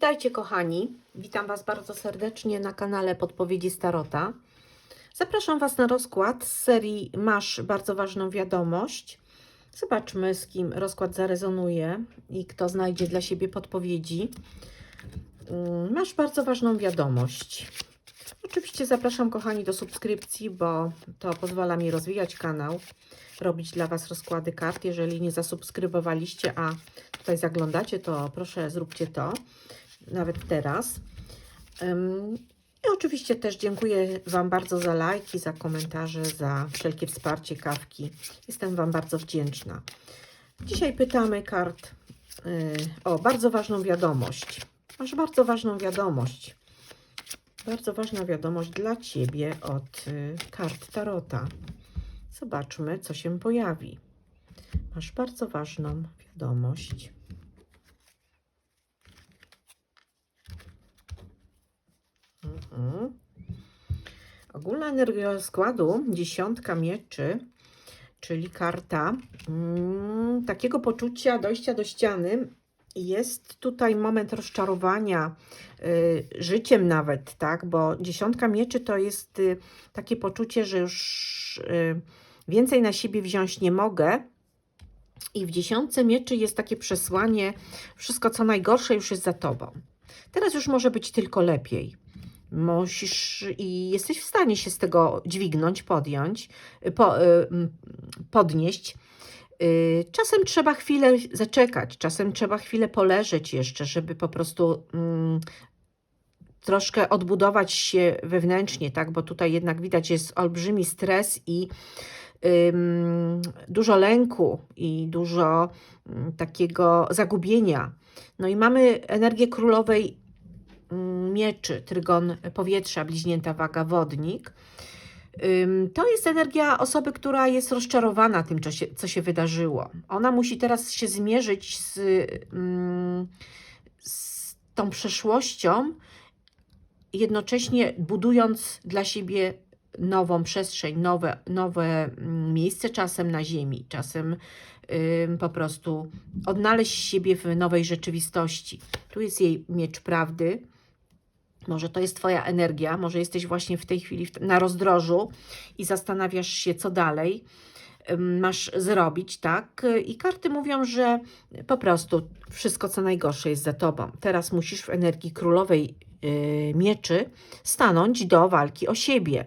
Witajcie kochani, witam Was bardzo serdecznie na kanale Podpowiedzi Starota. Zapraszam Was na rozkład z serii Masz bardzo ważną wiadomość. Zobaczmy z kim rozkład zarezonuje i kto znajdzie dla siebie podpowiedzi. Mm, Masz bardzo ważną wiadomość. Oczywiście zapraszam kochani do subskrypcji, bo to pozwala mi rozwijać kanał, robić dla Was rozkłady kart. Jeżeli nie zasubskrybowaliście, a tutaj zaglądacie, to proszę zróbcie to, nawet teraz. I oczywiście też dziękuję Wam bardzo za lajki, za komentarze, za wszelkie wsparcie kawki. Jestem Wam bardzo wdzięczna. Dzisiaj pytamy kart y, o bardzo ważną wiadomość. Masz bardzo ważną wiadomość. Bardzo ważna wiadomość dla Ciebie od y, kart Tarota. Zobaczmy, co się pojawi. Masz bardzo ważną wiadomość. Mhm. Ogólna energia składu, dziesiątka mieczy, czyli karta mm, takiego poczucia dojścia do ściany. Jest tutaj moment rozczarowania y, życiem nawet, tak? Bo dziesiątka mieczy to jest y, takie poczucie, że już y, więcej na siebie wziąć nie mogę. I w dziesiątce mieczy jest takie przesłanie, wszystko co najgorsze już jest za tobą. Teraz już może być tylko lepiej. Musisz i jesteś w stanie się z tego dźwignąć, podjąć, po, y, podnieść. Y, Czasem trzeba chwilę zaczekać, czasem trzeba chwilę poleżeć jeszcze, żeby po prostu mm, troszkę odbudować się wewnętrznie, tak? Bo tutaj jednak widać jest olbrzymi stres i dużo lęku i dużo mm, takiego zagubienia. No i mamy energię królowej mieczy, trygon powietrza, bliźnięta waga, wodnik. To jest energia osoby, która jest rozczarowana tym, co się, co się wydarzyło. Ona musi teraz się zmierzyć z, ym, z tą przeszłością, jednocześnie budując dla siebie nową przestrzeń, nowe, nowe mm, miejsce, czasem na ziemi, czasem po prostu odnaleźć siebie w nowej rzeczywistości. Tu jest jej miecz prawdy. Może to jest Twoja energia, może jesteś właśnie w tej chwili na rozdrożu i zastanawiasz się, co dalej masz zrobić, tak? I karty mówią, że po prostu wszystko, co najgorsze jest za Tobą. Teraz musisz w energii królowej yy, mieczy stanąć do walki o siebie.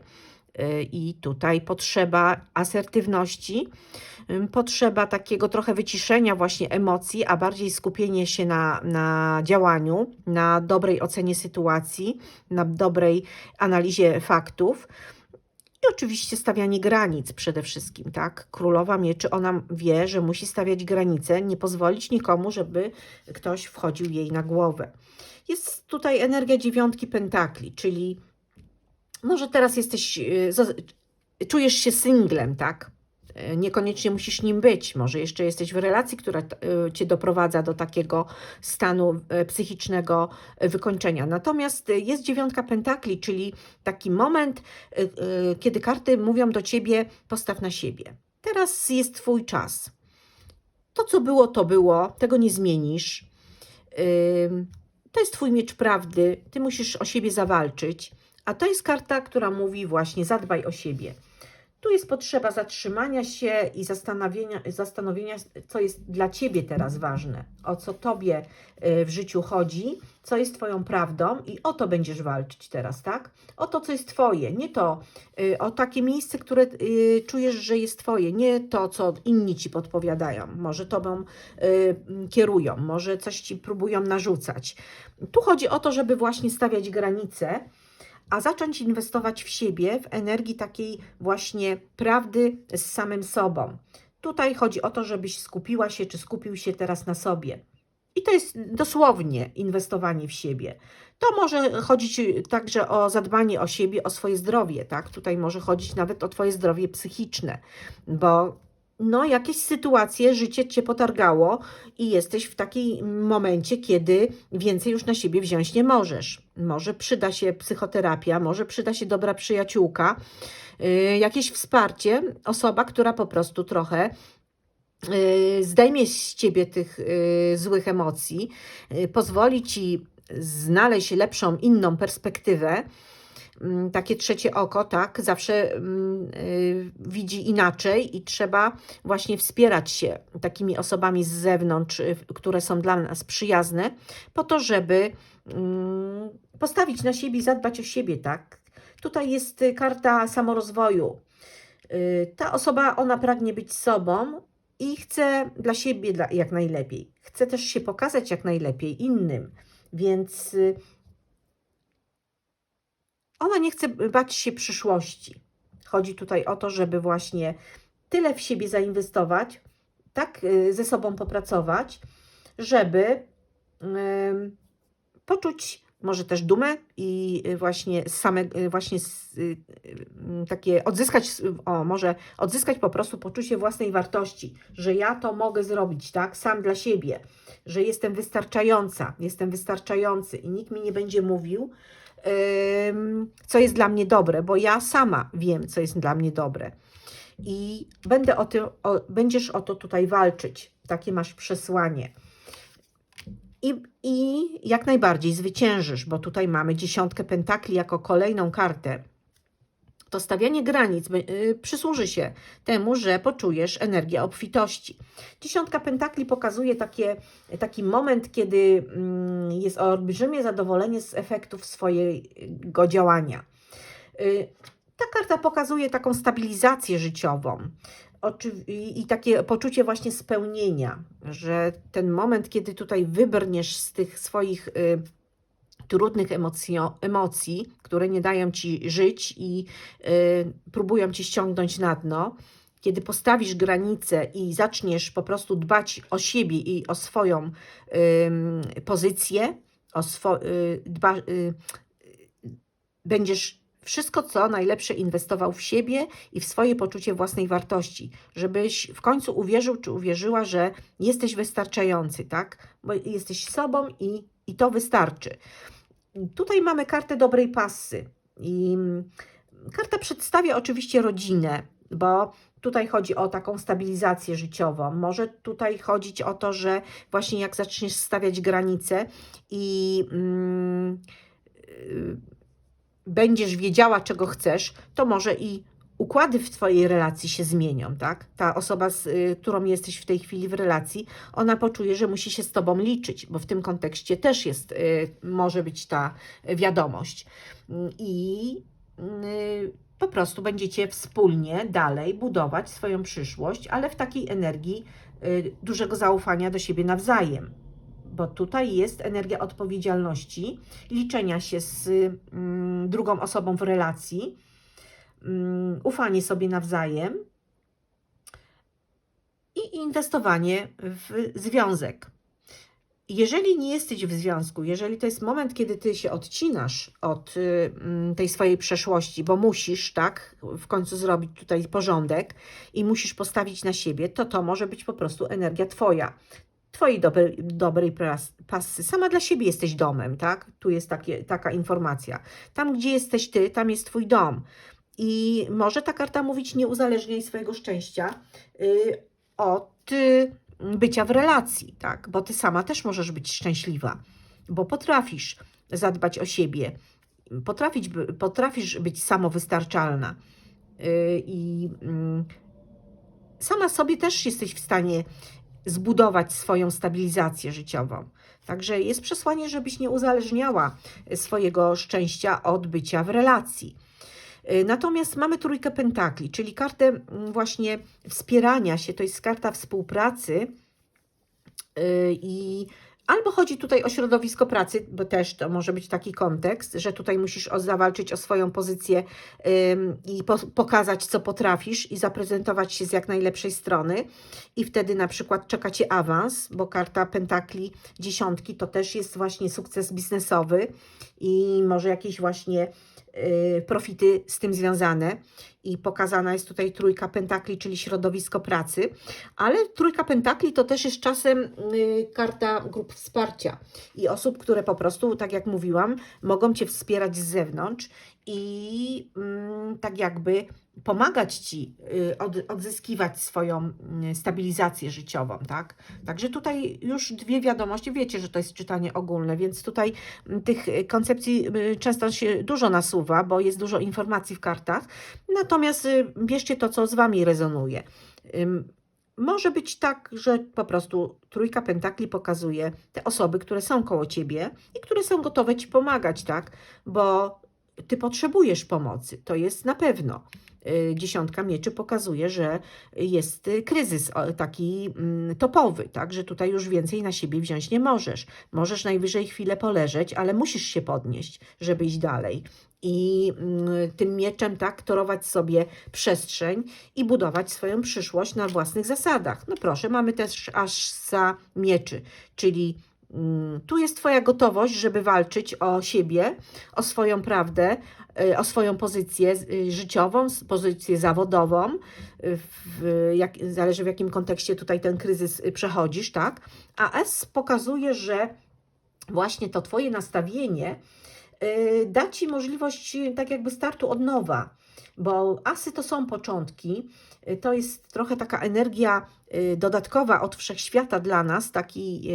Yy, I tutaj potrzeba asertywności, ym, potrzeba takiego trochę wyciszenia właśnie emocji, a bardziej skupienie się na, na działaniu, na dobrej ocenie sytuacji, na dobrej analizie faktów. I oczywiście stawianie granic przede wszystkim, tak? Królowa mieczy, ona wie, że musi stawiać granice, nie pozwolić nikomu, żeby ktoś wchodził jej na głowę. Jest tutaj energia dziewiątki pentakli, czyli może teraz jesteś, y, czujesz się singlem, tak? Y, Niekoniecznie musisz nim być. Może jeszcze jesteś w relacji, która y, cię doprowadza do takiego stanu psychicznego wykończenia. Natomiast jest dziewiątka pentakli, czyli taki moment, kiedy karty mówią do ciebie: postaw na siebie. Teraz jest twój czas. To, co było, to było, tego nie zmienisz. To jest twój miecz prawdy, ty musisz o siebie zawalczyć. A to jest karta, która mówi właśnie zadbaj o siebie. Tu jest potrzeba zatrzymania się i zastanowienia, zastanowienia, co jest dla ciebie teraz ważne, o co tobie y, w życiu chodzi, co jest twoją prawdą i o to będziesz walczyć teraz, tak? O to, co jest twoje, nie to, y, o takie miejsce, które y, czujesz, że jest twoje, nie to, co inni ci podpowiadają, może tobą kierują, może coś ci próbują narzucać. Tu chodzi o to, żeby właśnie stawiać granice, a zacząć inwestować w siebie, w energii takiej właśnie prawdy z samym sobą. Tutaj chodzi o to, żebyś skupiła się, czy skupił się teraz na sobie. I to jest dosłownie inwestowanie w siebie. To może chodzić także o zadbanie o siebie, o swoje zdrowie, tak? Tutaj może chodzić nawet o Twoje zdrowie psychiczne, bo no, jakieś sytuacje, życie cię potargało i jesteś w takim momencie, kiedy więcej już na siebie wziąć nie możesz. Może przyda się psychoterapia, może przyda się dobra przyjaciółka, yy, jakieś wsparcie, osoba, która po prostu trochę y, zdejmie z ciebie tych y, złych emocji, y, pozwoli ci znaleźć lepszą, inną perspektywę. Mm, Takie trzecie oko, tak, zawsze mm, y, widzi inaczej i trzeba właśnie wspierać się takimi osobami z zewnątrz, y, które są dla nas przyjazne, po to, żeby postawić na siebie zadbać o siebie, tak. Tutaj jest y, karta samorozwoju. Y, Ta osoba, ona pragnie być sobą i chce dla siebie jak najlepiej. Chce też się pokazać jak najlepiej innym, więc y, ona nie chce bać się przyszłości. Chodzi tutaj o to, żeby właśnie tyle w siebie zainwestować, tak ze sobą popracować, żeby poczuć może też dumę i y, właśnie same, y, właśnie y, takie odzyskać, o może odzyskać po prostu poczucie własnej wartości, że ja to mogę zrobić, tak, sam dla siebie, że jestem wystarczająca, jestem wystarczający i nikt mi nie będzie mówił, co jest dla mnie dobre, bo ja sama wiem, co jest dla mnie dobre. I będę o tym, o, będziesz o to tutaj walczyć. Takie masz przesłanie. I, I jak najbardziej zwyciężysz, bo tutaj mamy dziesiątkę pentakli jako kolejną kartę. To stawianie granic y, przysłuży się temu, że poczujesz energię obfitości. Dziesiątka pentakli pokazuje takie, taki moment, kiedy mm, jest olbrzymie zadowolenie z efektów swojego działania. Y, Ta karta pokazuje taką stabilizację życiową i takie poczucie właśnie spełnienia, że ten moment, kiedy tutaj wybrniesz z tych swoich y, trudnych emocjo- emocji, które nie dają ci żyć i y, próbują cię ściągnąć na dno, kiedy postawisz granice i zaczniesz po prostu dbać o siebie i o swoją pozycję, o swo- y, dba, będziesz wszystko, co najlepsze inwestował w siebie i w swoje poczucie własnej wartości, żebyś w końcu uwierzył czy uwierzyła, że jesteś wystarczający, tak? Bo jesteś sobą i, i to wystarczy. Tutaj mamy kartę dobrej pasy i mm, karta przedstawia oczywiście rodzinę, bo tutaj chodzi o taką stabilizację życiową. Może tutaj chodzić o to, że właśnie jak zaczniesz stawiać granice i mm, y, będziesz wiedziała, czego chcesz, to może i układy w Twojej relacji się zmienią, tak? Ta osoba, z y, którą jesteś w tej chwili w relacji, ona poczuje, że musi się z Tobą liczyć, bo w tym kontekście też jest, y, może być ta wiadomość. I y, po prostu będziecie wspólnie dalej budować swoją przyszłość, ale w takiej energii dużego zaufania do siebie nawzajem. Bo tutaj jest energia odpowiedzialności, liczenia się z mm, drugą osobą w relacji, mm, ufanie sobie nawzajem i inwestowanie w związek. Jeżeli nie jesteś w związku, jeżeli to jest moment, kiedy ty się odcinasz od y, mm, tej swojej przeszłości, bo musisz, tak, w końcu zrobić tutaj porządek i musisz postawić na siebie, to to może być po prostu energia twoja. Twojej dobrej, dobrej pasy. Sama dla siebie jesteś domem, tak? Tu jest takie, taka informacja. Tam, gdzie jesteś ty, tam jest twój dom. I może ta karta mówić, nie uzależniaj swojego szczęścia y, od y, bycia w relacji, tak? Bo ty sama też możesz być szczęśliwa, bo potrafisz zadbać o siebie, potrafić, potrafisz być samowystarczalna y, i mm, sama sobie też jesteś w stanie zbudować swoją stabilizację życiową. Także jest przesłanie, żebyś nie uzależniała swojego szczęścia od bycia w relacji. Y, Natomiast mamy trójkę pentakli, czyli kartę mm, właśnie wspierania się, to jest karta współpracy y, i albo chodzi tutaj o środowisko pracy, bo też to może być taki kontekst, że tutaj musisz zawalczyć o swoją pozycję i po, pokazać, co potrafisz i zaprezentować się z jak najlepszej strony. I wtedy na przykład czeka Cię awans, bo karta pentakli dziesiątki to też jest właśnie sukces biznesowy i może jakieś właśnie profity z tym związane. I pokazana jest tutaj trójka pentakli, czyli środowisko pracy, ale trójka pentakli to też jest czasem y, karta grup wsparcia. I osób, które po prostu, tak jak mówiłam, mogą Cię wspierać z zewnątrz i mm, tak jakby pomagać Ci y, od, odzyskiwać swoją y, stabilizację życiową, tak? Także tutaj już dwie wiadomości, wiecie, że to jest czytanie ogólne, więc tutaj mm, tych koncepcji y, często się dużo nasuwa, bo jest dużo informacji w kartach, natomiast bierzcie to, co z Wami rezonuje. Może być tak, że po prostu trójka pentakli pokazuje te osoby, które są koło ciebie i które są gotowe ci pomagać, tak? Bo ty potrzebujesz pomocy, to jest na pewno. Y, Dziesiątka mieczy pokazuje, że jest kryzys taki mm, topowy, tak? Że tutaj już więcej na siebie wziąć nie możesz. Możesz najwyżej chwilę poleżeć, ale musisz się podnieść, żeby iść dalej. I mm, tym mieczem tak torować sobie przestrzeń i budować swoją przyszłość na własnych zasadach. No proszę, mamy też aż za mieczy, czyli tu jest Twoja gotowość, żeby walczyć o siebie, o swoją prawdę, y, o swoją pozycję y, życiową, pozycję zawodową, y, w, jak, zależy w jakim kontekście tutaj ten kryzys przechodzisz, tak? A S pokazuje, że właśnie to Twoje nastawienie da Ci możliwość tak jakby startu od nowa, bo asy to są początki, y, to jest trochę taka energia y, dodatkowa od wszechświata dla nas, taki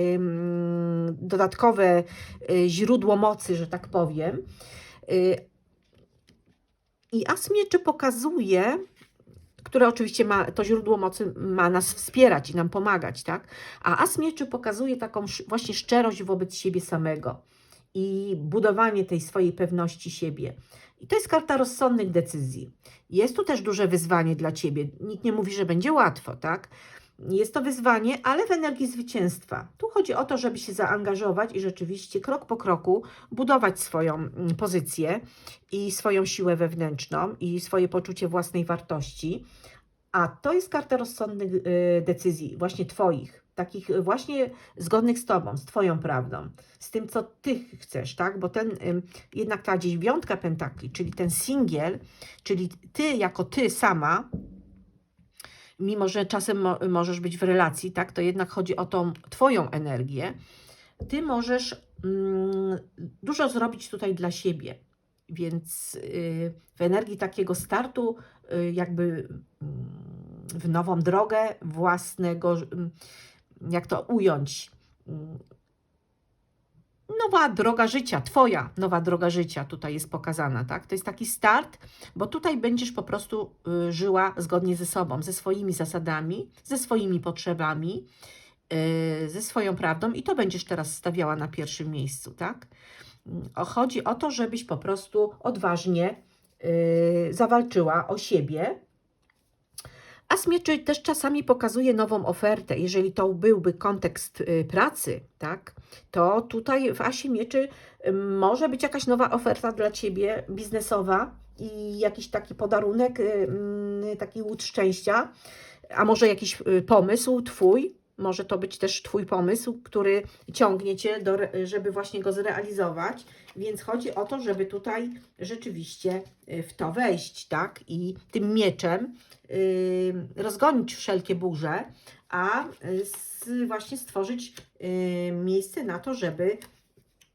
dodatkowe y, źródło mocy, że tak powiem. I as mieczy pokazuje, które oczywiście ma, to źródło mocy ma nas wspierać i nam pomagać, tak? A as mieczy pokazuje taką właśnie szczerość wobec siebie samego i budowanie tej swojej pewności siebie. I to jest karta rozsądnych decyzji. Jest tu też duże wyzwanie dla ciebie. Nikt nie mówi, że będzie łatwo, tak? Jest to wyzwanie, ale w energii zwycięstwa. Tu chodzi o to, żeby się zaangażować i rzeczywiście krok po kroku budować swoją mm, pozycję i swoją siłę wewnętrzną i swoje poczucie własnej wartości. A to jest karta rozsądnych y, decyzji, właśnie Twoich, takich właśnie zgodnych z Tobą, z Twoją prawdą, z tym, co Ty chcesz, tak? Bo ten, jednak ta dziewiątka pentakli, czyli ten singiel, czyli Ty jako Ty sama, mimo że czasem mo możesz być w relacji, tak? To jednak chodzi o tą Twoją energię. Ty możesz mm, dużo zrobić tutaj dla siebie. Więc y, w energii takiego startu, y, jakby mm, w nową drogę własnego, jak to ująć, nowa droga życia, Twoja nowa droga życia tutaj jest pokazana, tak? To jest taki start, bo tutaj będziesz po prostu y, żyła zgodnie ze sobą, ze swoimi zasadami, ze swoimi potrzebami, y, ze swoją prawdą i to będziesz teraz stawiała na pierwszym miejscu, tak? Chodzi o to, żebyś po prostu odważnie y, zawalczyła o siebie. A smieczy też czasami pokazuje nową ofertę. Jeżeli to byłby kontekst y, pracy, tak, to tutaj w Asie Mieczy y, może być jakaś nowa oferta dla Ciebie biznesowa i jakiś taki podarunek, y, mm, taki łód szczęścia, a może jakiś pomysł Twój, może to być też Twój pomysł, który ciągnie Cię, do, żeby właśnie go zrealizować. Więc chodzi o to, żeby tutaj rzeczywiście y, w to wejść, tak? I tym mieczem y, rozgonić wszelkie burze, a y, właśnie stworzyć miejsce na to, żeby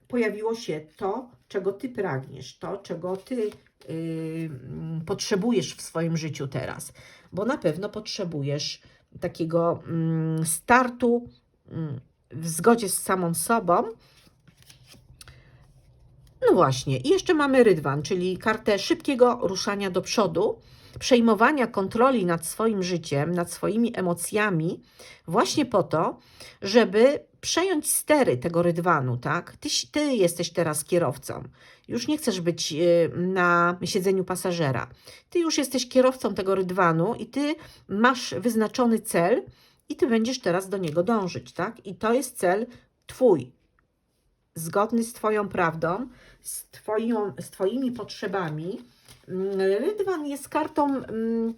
pojawiło się to, czego Ty pragniesz, to, czego Ty potrzebujesz w swoim życiu teraz, bo na pewno potrzebujesz takiego mm, startu mm, w zgodzie z samą sobą. No właśnie, i jeszcze mamy rydwan, czyli kartę szybkiego ruszania do przodu, przejmowania kontroli nad swoim życiem, nad swoimi emocjami, właśnie po to, żeby przejąć stery tego rydwanu, tak? Ty, ty jesteś teraz kierowcą. Już nie chcesz być y, na siedzeniu pasażera. Ty już jesteś kierowcą tego rydwanu i ty masz wyznaczony cel i ty będziesz teraz do niego dążyć, tak? I to jest cel twój, zgodny z twoją prawdą, z, twoją, z twoimi potrzebami. Mm, Rydwan jest kartą mm,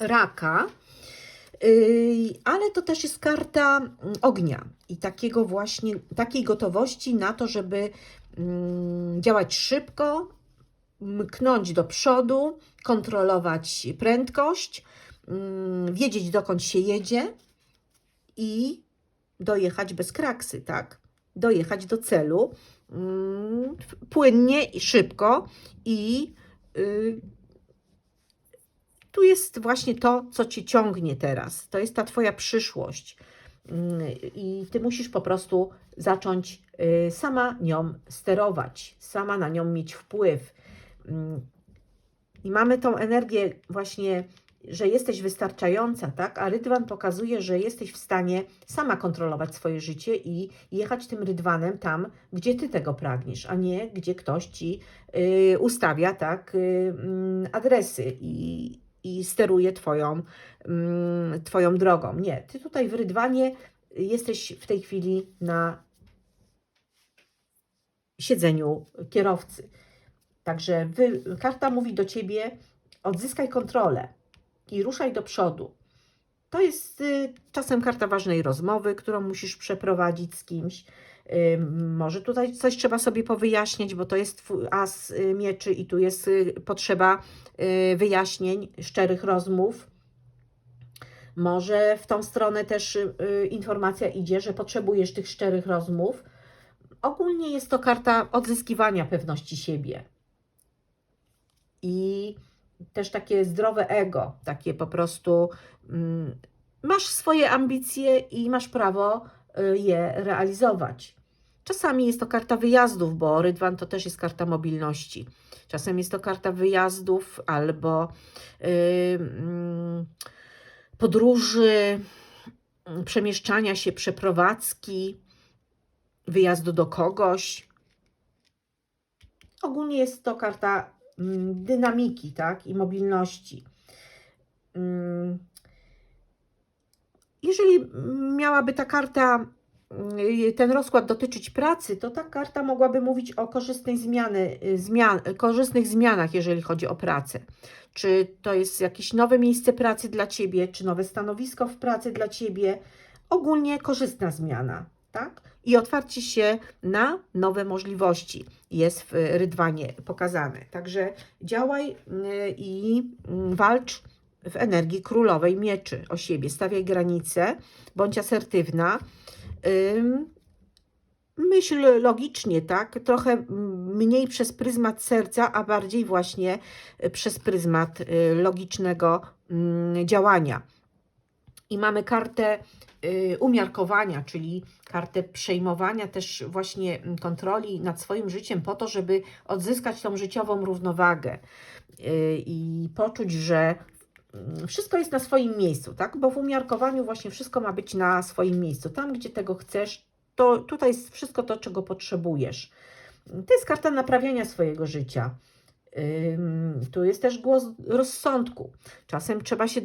raka, ale to też jest karta mm, ognia i takiego właśnie, takiej gotowości na to, żeby mm, działać szybko, mknąć do przodu, kontrolować prędkość, mm, wiedzieć dokąd się jedzie i dojechać bez kraksy, tak? Dojechać do celu płynnie i szybko i y, tu jest właśnie to, co cię ciągnie teraz. To jest ta twoja przyszłość. Mm, I ty musisz po prostu zacząć y, sama nią sterować, sama na nią mieć wpływ. Mm, I mamy tą energię właśnie, że jesteś wystarczająca, tak? A rydwan pokazuje, że jesteś w stanie sama kontrolować swoje życie i jechać tym rydwanem tam, gdzie ty tego pragniesz, a nie gdzie ktoś ci y, ustawia, tak? Y, mm, adresy i, i steruje twoją, mm, twoją drogą. Nie, ty tutaj w rydwanie jesteś w tej chwili na siedzeniu kierowcy. Także wy, karta mówi do ciebie: odzyskaj kontrolę i ruszaj do przodu. To jest y, czasem karta ważnej rozmowy, którą musisz przeprowadzić z kimś. Może tutaj coś trzeba sobie powyjaśnić, bo to jest as y, mieczy i tu jest y, potrzeba y, wyjaśnień, szczerych rozmów. Może w tą stronę też informacja idzie, że potrzebujesz tych szczerych rozmów. Ogólnie jest to karta odzyskiwania pewności siebie. I też takie zdrowe ego, takie po prostu mm, masz swoje ambicje i masz prawo je realizować. Czasami jest to karta wyjazdów, bo Rydwan to też jest karta mobilności. Czasem jest to karta wyjazdów albo y, mm, podróży, mm, przemieszczania się, przeprowadzki, wyjazdu do kogoś. Ogólnie jest to karta mm, dynamiki, tak, i mobilności. Mm, Jeżeli miałaby ta karta, y, ten rozkład dotyczyć pracy, to ta karta mogłaby mówić o korzystnej zmiany, y, zmian, korzystnych zmianach, jeżeli chodzi o pracę. Czy to jest jakieś nowe miejsce pracy dla Ciebie, czy nowe stanowisko w pracy dla Ciebie. Ogólnie korzystna zmiana, tak? I otwarcie się na nowe możliwości jest w Rydwanie pokazane. Także działaj y, i y, walcz w energii królowej mieczy o siebie. Stawiaj granice, bądź asertywna. Myśl logicznie, tak? Trochę mniej przez pryzmat serca, a bardziej właśnie przez pryzmat y, logicznego mm, działania. I mamy kartę y, umiarkowania, czyli kartę przejmowania też właśnie mm, kontroli nad swoim życiem po to, żeby odzyskać tą życiową równowagę y, i poczuć, że wszystko jest na swoim miejscu, tak? Bo w umiarkowaniu właśnie wszystko ma być na swoim miejscu. Tam, gdzie tego chcesz, to tutaj jest wszystko to, czego potrzebujesz. To jest karta naprawiania swojego życia. Tu jest też głos rozsądku. Czasem trzeba się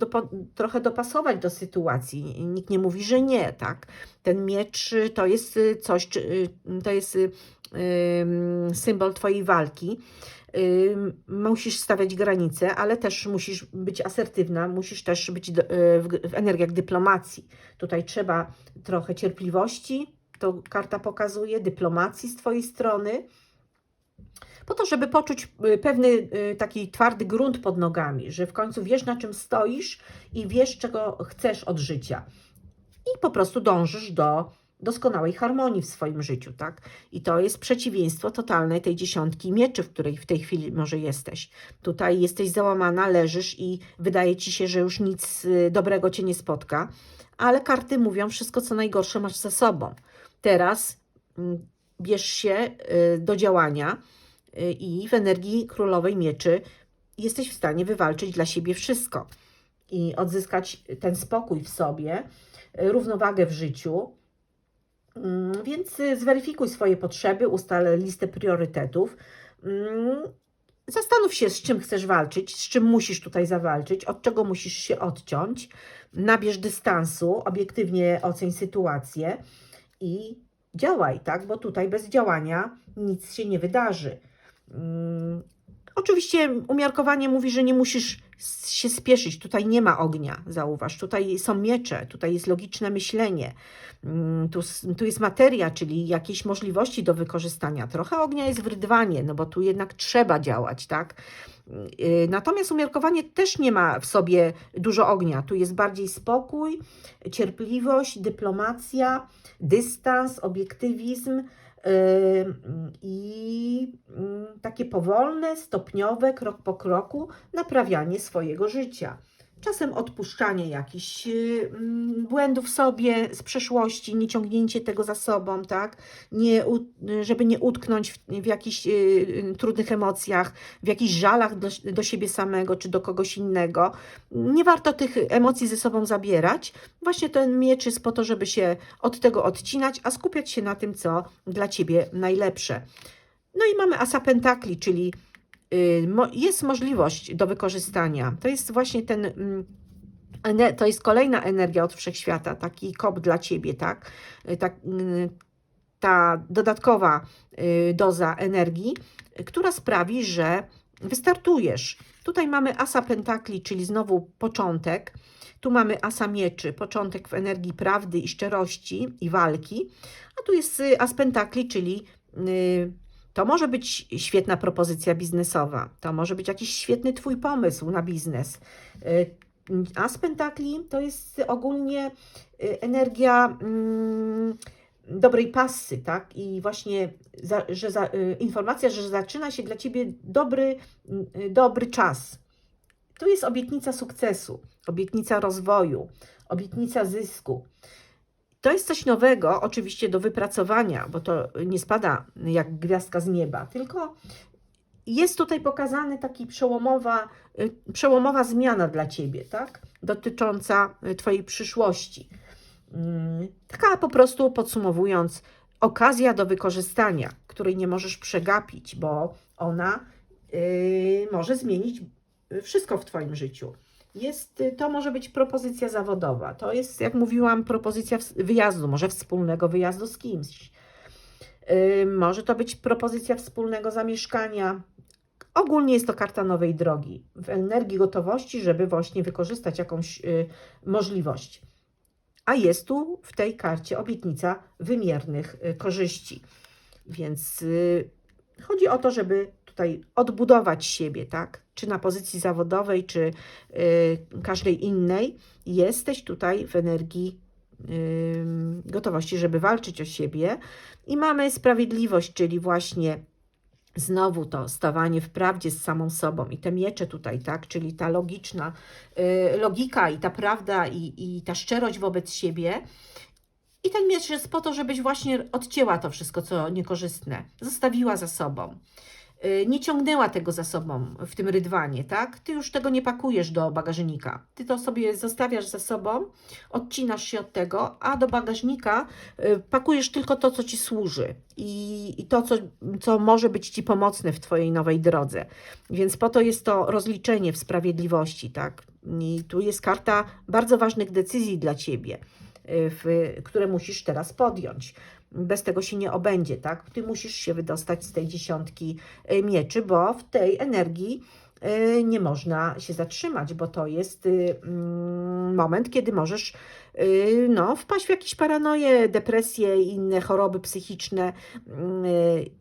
trochę dopasować do sytuacji. Nikt nie mówi, że nie, tak? Ten miecz y, to jest y, coś, y, to jest y, ym, symbol Twojej walki. Musisz stawiać granice, ale też musisz być asertywna, musisz też być y, w, w energiach dyplomacji. Tutaj trzeba trochę cierpliwości, to karta pokazuje, dyplomacji z Twojej strony po to, żeby poczuć y, pewny y, taki twardy grunt pod nogami, że w końcu wiesz, na czym stoisz i wiesz, czego chcesz od życia. I po prostu dążysz do doskonałej harmonii w swoim życiu, tak? I to jest przeciwieństwo totalnej tej dziesiątki mieczy, w której w tej chwili może jesteś. Tutaj jesteś załamana, leżysz i wydaje ci się, że już nic y, dobrego cię nie spotka, ale karty mówią wszystko, co najgorsze masz za sobą. Teraz mm, bierz się y, do działania y, i w energii królowej mieczy jesteś w stanie wywalczyć dla siebie wszystko i odzyskać ten spokój w sobie, równowagę w życiu. Mm, Więc y, zweryfikuj swoje potrzeby, ustal listę priorytetów. Mm, Zastanów się, z czym chcesz walczyć, z czym musisz tutaj zawalczyć, od czego musisz się odciąć. Nabierz dystansu, obiektywnie oceń sytuację i działaj, tak? Bo tutaj bez działania nic się nie wydarzy. Mm, Oczywiście umiarkowanie mówi, że nie musisz się spieszyć. Tutaj nie ma ognia, zauważ. Tutaj są miecze, tutaj jest logiczne myślenie. Mm, Tu, tu jest materia, czyli jakieś możliwości do wykorzystania. Trochę ognia jest w rydwanie, no bo tu jednak trzeba działać, tak? Yy, Natomiast umiarkowanie też nie ma w sobie dużo ognia. Tu jest bardziej spokój, cierpliwość, dyplomacja, dystans, obiektywizm. I mm, takie powolne, stopniowe, krok po kroku naprawianie swojego życia. Czasem odpuszczanie jakichś y, mm, błędów sobie z przeszłości, nie ciągnięcie tego za sobą, tak? Nie, żeby nie utknąć w, w jakichś y, y, trudnych emocjach, w jakichś żalach do, do siebie samego czy do kogoś innego. Nie warto tych emocji ze sobą zabierać. Właśnie ten miecz jest po to, żeby się od tego odcinać, a skupiać się na tym, co dla ciebie najlepsze. No i mamy asa pentakli, czyli jest możliwość do wykorzystania. To jest właśnie ten, mm, to jest kolejna energia od wszechświata, taki kop dla ciebie, tak? Y, tak y, ta dodatkowa y, doza energii, y, która sprawi, że wystartujesz. Tutaj mamy asa pentakli, czyli znowu początek. Tu mamy asa mieczy, początek w energii prawdy i szczerości i walki. A tu jest y, as pentakli, czyli y, to może być świetna propozycja biznesowa, to może być jakiś świetny Twój pomysł na biznes. Y, As pentakli to jest ogólnie y, energia mm, dobrej pasy, tak? I właśnie za, że za, y, informacja, że zaczyna się dla Ciebie dobry, dobry czas. To jest obietnica sukcesu, obietnica rozwoju, obietnica zysku. To jest coś nowego, oczywiście do wypracowania, bo to nie spada jak gwiazdka z nieba, tylko jest tutaj pokazany taki przełomowa, y, przełomowa zmiana dla Ciebie, tak? Dotycząca y, Twojej przyszłości. Mm, Taka po prostu podsumowując, okazja do wykorzystania, której nie możesz przegapić, bo ona y, może zmienić wszystko w Twoim życiu. Jest, y, to może być propozycja zawodowa, to jest, jak mówiłam, propozycja wyjazdu, może wspólnego wyjazdu z kimś. Może to być propozycja wspólnego zamieszkania. Ogólnie jest to karta nowej drogi, w energii gotowości, żeby właśnie wykorzystać jakąś y, możliwość. A jest tu w tej karcie obietnica wymiernych y, korzyści. Więc chodzi o to, żeby tutaj odbudować siebie, tak? Czy na pozycji zawodowej, czy y, każdej innej. Jesteś tutaj w energii ym, gotowości, żeby walczyć o siebie. I mamy sprawiedliwość, czyli właśnie znowu to stawanie w prawdzie z samą sobą i te miecze tutaj, tak, czyli ta logiczna y, logika i ta prawda i, i ta szczerość wobec siebie. I ten miecz jest po to, żebyś właśnie odcięła to wszystko, co niekorzystne, zostawiła za sobą. Y, Nie ciągnęła tego za sobą w tym rydwanie, tak? Ty już tego nie pakujesz do bagażnika. Ty to sobie zostawiasz za sobą, odcinasz się od tego, a do bagażnika y, pakujesz tylko to, co ci służy i, i to, co, co może być ci pomocne w twojej nowej drodze. Więc po to jest to rozliczenie w sprawiedliwości, tak? I tu jest karta bardzo ważnych decyzji dla ciebie, y, w, które musisz teraz podjąć. Bez tego się nie obędzie, tak? Ty musisz się wydostać z tej dziesiątki y, mieczy, bo w tej energii y, nie można się zatrzymać, bo to jest y, mm, moment, kiedy możesz no, wpaść w jakieś paranoje, depresje inne choroby psychiczne. Y,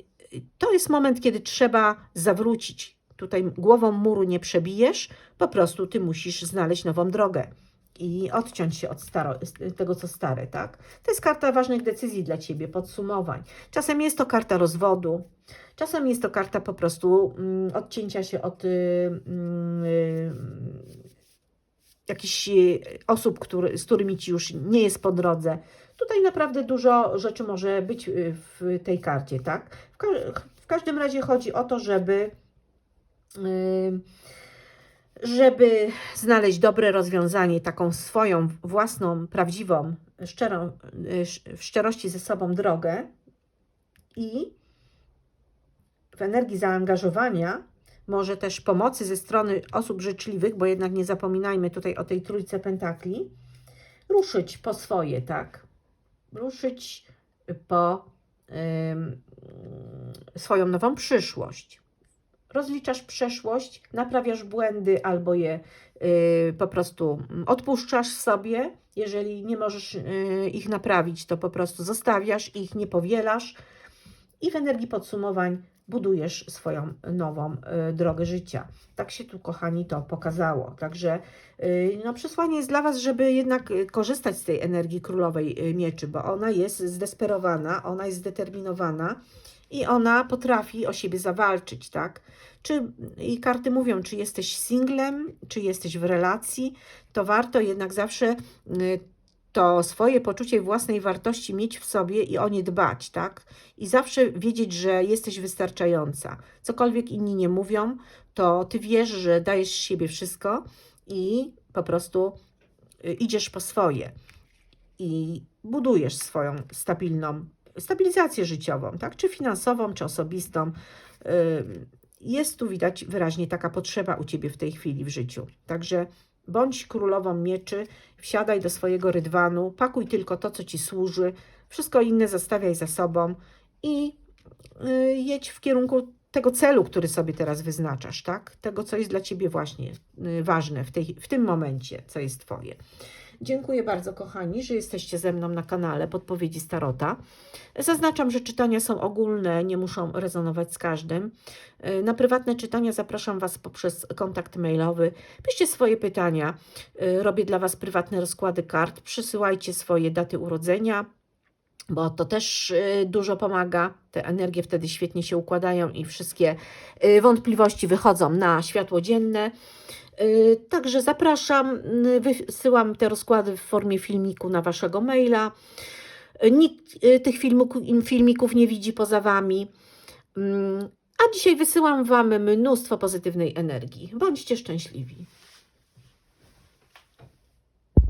To jest moment, kiedy trzeba zawrócić. Tutaj głową muru nie przebijesz, po prostu ty musisz znaleźć nową drogę i odciąć się od staro, tego, co stare, tak? To jest karta ważnych decyzji dla ciebie, podsumowań. Czasem jest to karta rozwodu, czasem jest to karta po prostu mm, odcięcia się od y, mm, y, jakichś y, osób, który, z którymi ci już nie jest po drodze. Tutaj naprawdę dużo rzeczy może być y, w tej karcie, tak? W, ka w każdym razie chodzi o to, żeby y, żeby znaleźć dobre rozwiązanie, taką swoją własną, prawdziwą, szczerą, y, w szczerości ze sobą drogę i w energii zaangażowania, może też pomocy ze strony osób życzliwych, bo jednak nie zapominajmy tutaj o tej trójce pentakli, ruszyć po swoje, tak? Ruszyć po swoją nową przyszłość rozliczasz przeszłość, naprawiasz błędy albo je y, po prostu odpuszczasz sobie. Jeżeli nie możesz y, ich naprawić, to po prostu zostawiasz ich, nie powielasz. I w energii podsumowań budujesz swoją nową y, drogę życia. Tak się tu, kochani, to pokazało. Także no, przesłanie jest dla Was, żeby jednak korzystać z tej energii królowej mieczy, bo ona jest zdesperowana, ona jest zdeterminowana i ona potrafi o siebie zawalczyć, tak? Czy, I karty mówią, czy jesteś singlem, czy jesteś w relacji, to warto jednak zawsze y, to swoje poczucie własnej wartości mieć w sobie i o nie dbać, tak? I zawsze wiedzieć, że jesteś wystarczająca. Cokolwiek inni nie mówią, to ty wiesz, że dajesz siebie wszystko i po prostu y, idziesz po swoje i budujesz swoją stabilną stabilizację życiową, tak? Czy finansową, czy osobistą. Ym, Jest tu widać wyraźnie taka potrzeba u ciebie w tej chwili w życiu. Także bądź królową mieczy, wsiadaj do swojego rydwanu, pakuj tylko to, co ci służy, wszystko inne zostawiaj za sobą i y, jedź w kierunku tego celu, który sobie teraz wyznaczasz, tak? Tego, co jest dla ciebie właśnie y, ważne w, tej, w tym momencie, co jest twoje. Dziękuję bardzo, kochani, że jesteście ze mną na kanale Podpowiedzi Starota. Zaznaczam, że czytania są ogólne, nie muszą rezonować z każdym. Y, Na prywatne czytania zapraszam Was poprzez kontakt mailowy. Piszcie swoje pytania. Y, Robię dla Was prywatne rozkłady kart. Przysyłajcie swoje daty urodzenia, bo to też y, dużo pomaga. Te energie wtedy świetnie się układają i wszystkie y, wątpliwości wychodzą na światło dzienne. Y, Także zapraszam, wysyłam te rozkłady w formie filmiku na Waszego maila. Nikt tych filmików, filmików nie widzi poza Wami. Mm, A dzisiaj wysyłam Wam mnóstwo pozytywnej energii. Bądźcie szczęśliwi.